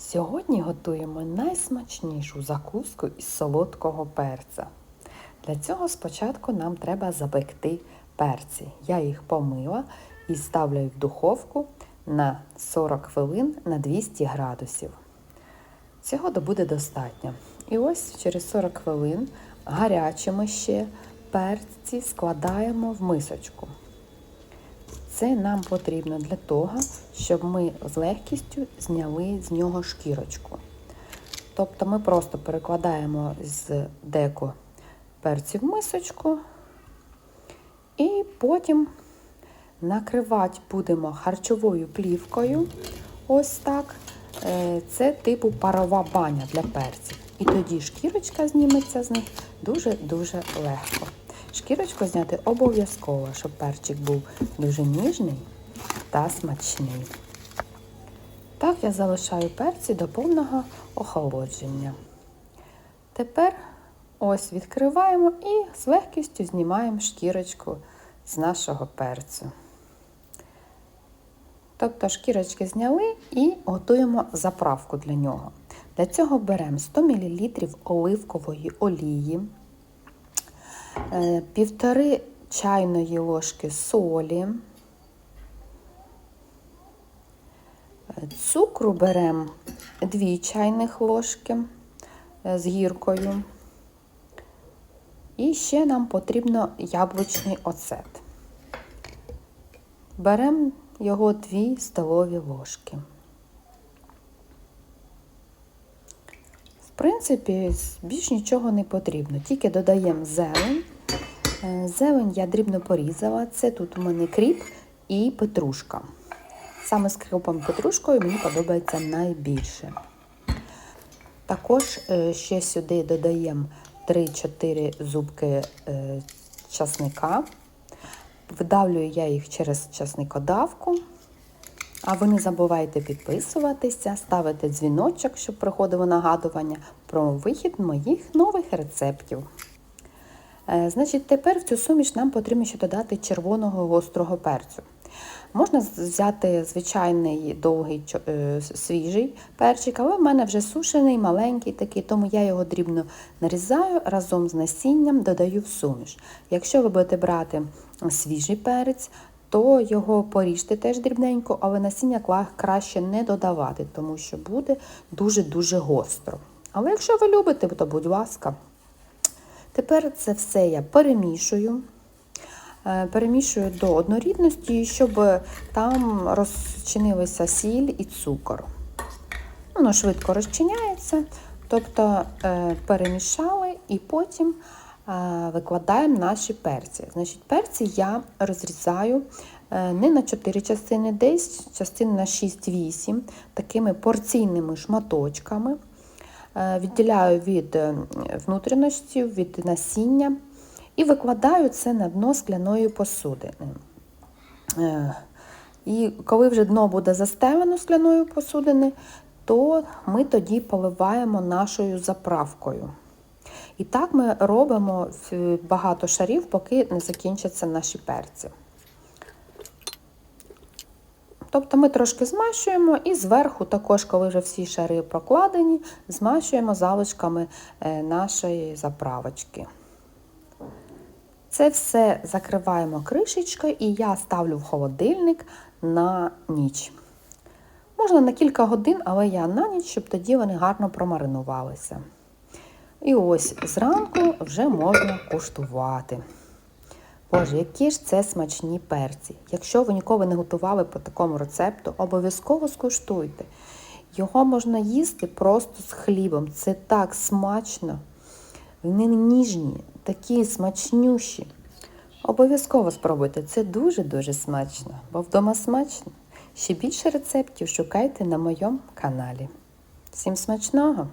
Сьогодні готуємо найсмачнішу закуску із солодкого перця. Для цього спочатку нам треба запекти перці. Я їх помила і ставлю в духовку на 40 хвилин на 200 градусів. Цього буде достатньо. І ось через 40 хвилин гарячими ще перці складаємо в мисочку. Це нам потрібно для того, щоб ми з легкістю зняли з нього шкірочку. Тобто ми просто перекладаємо з деку перці в мисочку і потім накривати будемо харчовою плівкою. Ось так. Е, Це типу парова баня для перців. І тоді шкірочка зніметься з них дуже-дуже легко. Шкірочку зняти обов'язково, щоб перчик був дуже ніжний та смачний. Так я залишаю перці до повного охолодження. Тепер ось відкриваємо і з легкістю знімаємо шкірочку з нашого перцю. Тобто шкірочки зняли і готуємо заправку для нього. Для цього беремо 100 мл оливкової олії, півтори чайної ложки солі, цукру беремо 2 чайних ложки з гіркою. І ще нам потрібно яблучний оцет. Беремо його 2 столові ложки. В принципі, більш нічого не потрібно, тільки додаємо зелень. Зелень я дрібно порізала. Це тут у мене кріп і петрушка. Саме з кріпом петрушкою мені подобається найбільше. Також ще сюди додаємо 3-4 зубки часника. Видавлюю я їх через часникодавку. А ви не забувайте підписуватися, ставити дзвіночок, щоб приходило нагадування про вихід моїх нових рецептів. Е, значить, тепер в цю суміш нам потрібно ще додати червоного гострого перцю. Можна взяти звичайний довгий е, свіжий перчик, але в мене вже сушений, маленький такий, тому я його дрібно нарізаю разом з насінням додаю в суміш. Якщо ви будете брати свіжий перець, то його поріжте теж дрібненько, але насіння краще не додавати, тому що буде дуже-дуже гостро. Але якщо ви любите, то будь ласка. Тепер це все я перемішую. Перемішую до однорідності, щоб там розчинилися сіль і цукор. Воно швидко розчиняється, тобто перемішали і потім викладаємо наші перці. Значить, Перці я розрізаю не на 4 частини, десь частини на 6-8, такими порційними шматочками. Відділяю від внутрішності, від насіння і викладаю це на дно скляної посудини. І коли вже дно буде застелено скляною посудини, то ми тоді поливаємо нашою заправкою. І так ми робимо багато шарів, поки не закінчаться наші перці. Тобто ми трошки змащуємо і зверху, також, коли вже всі шари прокладені, змащуємо залишками нашої заправочки. Це все закриваємо кришечкою і я ставлю в холодильник на ніч. Можна на кілька годин, але я на ніч, щоб тоді вони гарно промаринувалися. І ось зранку вже можна куштувати. Боже, які ж це смачні перці. Якщо ви ніколи не готували по такому рецепту, обов'язково скуштуйте. Його можна їсти просто з хлібом. Це так смачно. Вони ніжні, такі смачнющі. Обов'язково спробуйте, це дуже-дуже смачно, бо вдома смачно. Ще більше рецептів шукайте на моєму каналі. Всім смачного!